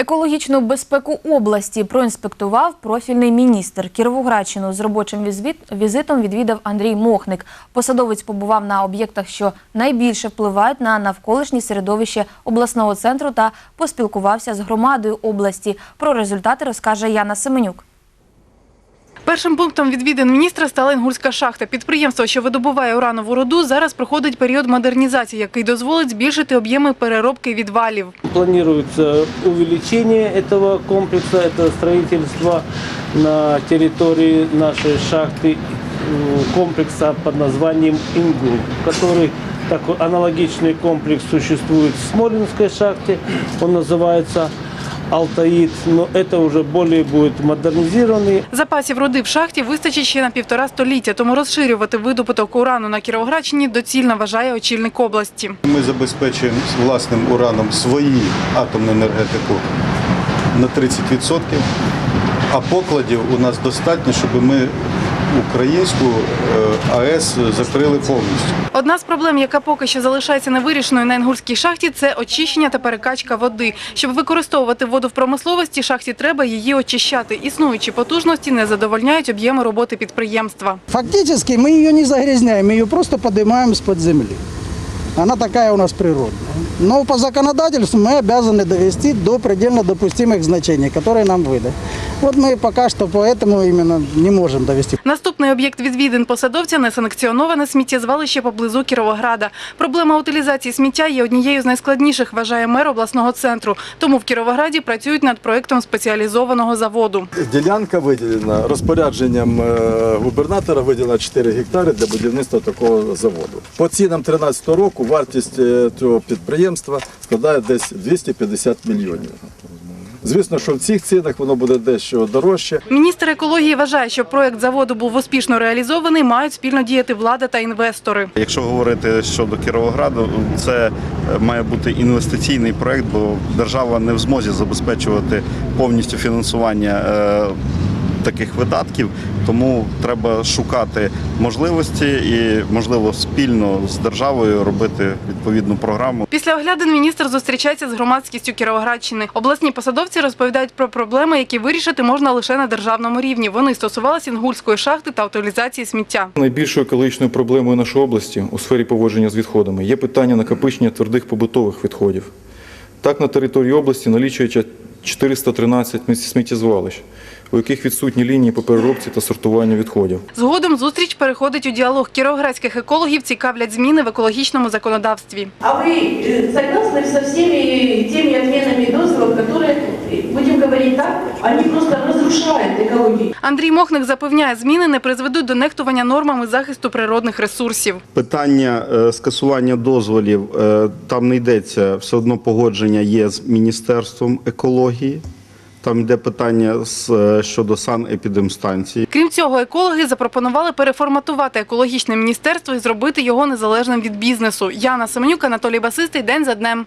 Екологічну безпеку області проінспектував профільний міністр. Кіровоградщину з робочим візитом відвідав Андрій Мохник. Посадовець побував на об'єктах, що найбільше впливають на навколишнє середовище обласного центру та поспілкувався з громадою області. Про результати розкаже Яна Семенюк. Першим пунктом відвідин міністра стала Інгульська шахта. Підприємство, що видобуває уранову руду, зараз проходить період модернізації, який дозволить збільшити об'єми переробки відвалів. Планируется увеличение этого комплекса, это строительство на территории нашей шахты м, комплекса под названием Ингул, который такой аналогичный комплекс существует в Смолинской шахте, он называется Алтаид, но это уже более будет модернизированный Запасів руди в шахті вистачить ще на півтора століття, тому розширювати видобуток урану на Кіровоградщині доцільно вважає очільник області. Ми забезпечуємо власним ураном свої атомну енергетику на 30%, а покладів у нас достатньо, щоб ми українську е, АЕС закрили повністю. Одна з проблем, яка поки що залишається невирішеною на Інгульській шахті, це очищення та перекачка води. Щоб використовувати воду в промисловості, шахті треба її очищати. Існуючі потужності не задовольняють об'єми роботи підприємства. Фактически мы ее не загрязняем, мы ее просто поднимаем с-под земли. Она такая у нас природная. Но по законодательству мы обязаны довести до предельно допустимых значений, которые нам выдают. Вот мы пока что поэтому именно не можем довести. Наступний об'єкт відвідин посадовця – несанкціоноване сміттєзвалище поблизу Кіровограда. Проблема утилізації сміття є однією з найскладніших, вважає мер обласного центру. Тому в Кіровограді працюють над проєктом спеціалізованого заводу. Ділянка виділена розпорядженням е, губернатора виділена 4 гектари для будівництва такого заводу. По цінам 2013 року вартість е, цього підприємства складає десь 250 мільйонів. Звісно, що в цих цінах воно буде дещо дорожче. Міністр екології вважає, що проєкт заводу був успішно реалізований, мають спільно діяти влада та інвестори. Якщо говорити щодо Кіровограду, це е, має бути інвестиційний проект, бо держава не в змозі забезпечувати повністю фінансування е, таких видатків, тому треба шукати можливості і, можливо, спільно з державою робити відповідну програму. Після оглядин міністр зустрічається з громадськістю Кіровоградщини. Обласні посадовці розповідають про проблеми, які вирішити можна лише на державному рівні. Вони стосувалися інгульської шахти та утилізації сміття. Найбільшою екологічною проблемою нашої області у сфері поводження з відходами є питання накопичення твердих побутових відходів. Так, на території області налічується 413 сміттєзвалищ, у яких відсутні лінії по переробці та сортуванню відходів. Згодом зустріч переходить у діалог. Кіровоградських екологів цікавлять зміни в екологічному законодавстві. А вы э, согласны со всеми теми отменами дозволов, которые, э, будем говорить так, они просто разрушают экологию? Андрій Мохник запевняє, зміни не призведуть до нехтування нормами захисту природних ресурсів. Питання е, скасування дозволів е, там не йдеться, все одно погодження є з Міністерством екології. Там йде питання е, щодо санепідемстанції. Крім цього, екологи запропонували переформатувати екологічне міністерство і зробити його незалежним від бізнесу. Яна Семенюк, Анатолій Басистий. День за днем.